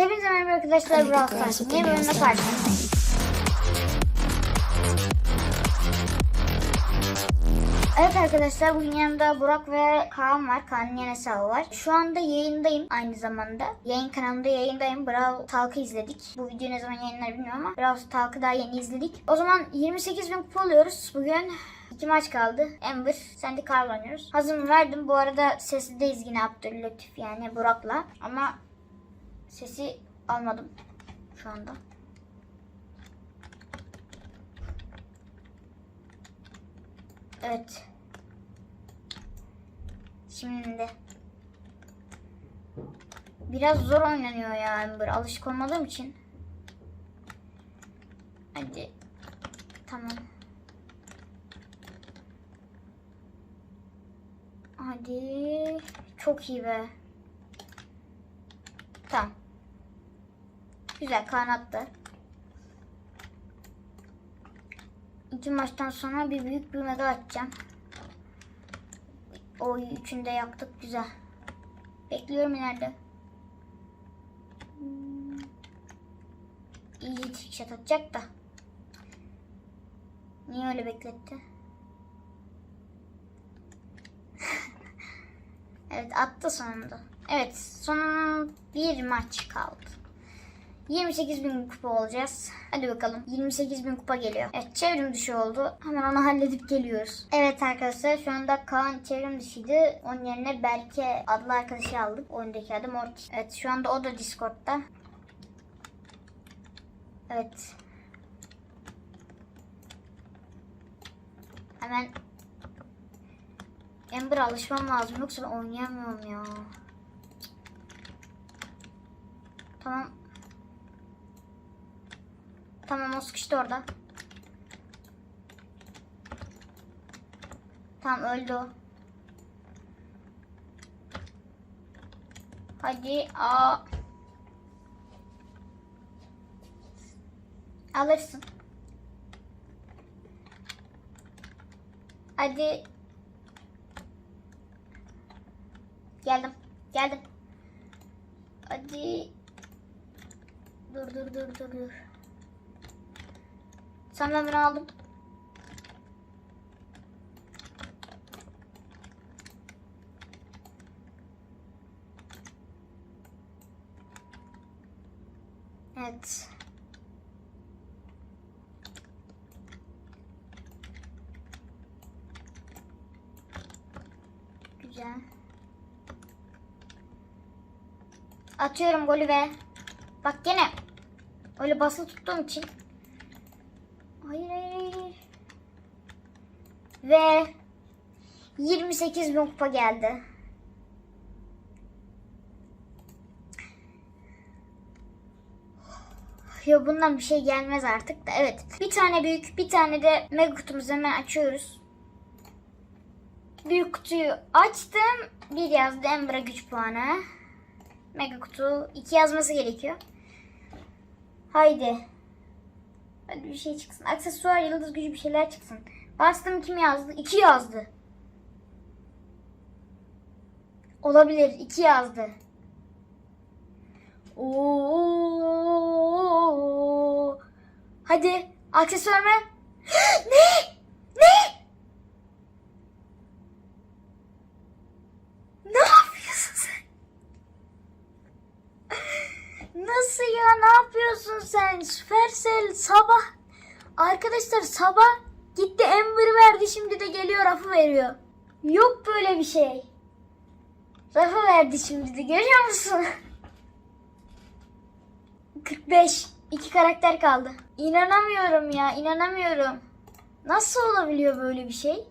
Hepinize merhaba arkadaşlar. Brawl Stars'ın yeni bölümüne karşınızdayım. Evet arkadaşlar bugün yanımda Burak ve Kaan var. Kaan'ın yan hesabı var. Şu anda yayındayım aynı zamanda. Yayın kanalında yayındayım. Brawl Talk'ı izledik. Bu video ne zaman yayınlar bilmiyorum ama Brawl Talk'ı daha yeni izledik. O zaman 28 bin kupa oluyoruz. Bugün iki maç kaldı. Ember, sen de Carl oynuyoruz. Hazırımı verdim. Bu arada seslideyiz yine Abdüllatif yani Burak'la. Ama sesi almadım şu anda. Evet. Şimdi biraz zor oynanıyor yani böyle alışık olmadığım için. Hadi. Tamam. Hadi. Çok iyi be. Tamam. Güzel kanattı. İki maçtan sonra bir büyük bir mega atacağım. O üçünü de yaktık güzel. Bekliyorum ileride. İyi trick shot atacak da. Niye öyle bekletti? evet attı sonunda. Evet son bir maç kaldı. 28 bin kupa olacağız. Hadi bakalım. 28 bin kupa geliyor. Evet çevrim dışı oldu. Hemen onu halledip geliyoruz. Evet arkadaşlar şu anda Kaan çevrim dışıydı. Onun yerine Berke adlı arkadaşı aldık. Oyundaki adı Mortis. Evet şu anda o da Discord'da. Evet. Hemen Ember'a alışmam lazım yoksa oynayamıyorum ya. Tamam. Tamam o sıkıştı orada. Tamam öldü o. Hadi aa. Alırsın. Hadi. Geldim. Geldim. Hadi. Dur dur dur dur dur. Sen ben aldım. Evet. Güzel. Atıyorum golü ve bak gene öyle basılı tuttuğum için Hayır hayır hayır. Ve 28 bin geldi. Ya bundan bir şey gelmez artık da. Evet. Bir tane büyük, bir tane de mega kutumuzu hemen açıyoruz. Büyük kutuyu açtım. Bir yazdı Ember'a güç puanı. Mega kutu 2 yazması gerekiyor. Haydi. Hadi bir şey çıksın. Aksesuar, yıldız gücü bir şeyler çıksın. Bastım kim yazdı? 2 yazdı. Olabilir. 2 yazdı. Oo. Hadi. Aksesuar mı? ne? Ne yapıyorsun sen? Nasıl ya? Ne yapıyorsun sen? Supercell sabah. Arkadaşlar sabah gitti Amber verdi şimdi de geliyor rafı veriyor. Yok böyle bir şey. Rafı verdi şimdi de görüyor musun? 45. iki karakter kaldı. İnanamıyorum ya inanamıyorum. Nasıl olabiliyor böyle bir şey?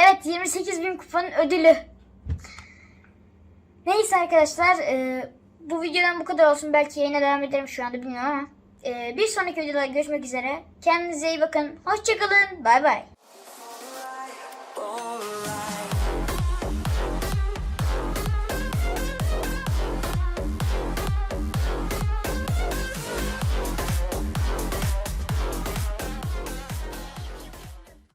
Evet 28 bin kupanın ödülü. Neyse arkadaşlar e, bu videodan bu kadar olsun. Belki yayına devam ederim şu anda bilmiyorum ama. e, bir sonraki videoda görüşmek üzere. Kendinize iyi bakın. Hoşçakalın. Bay bay.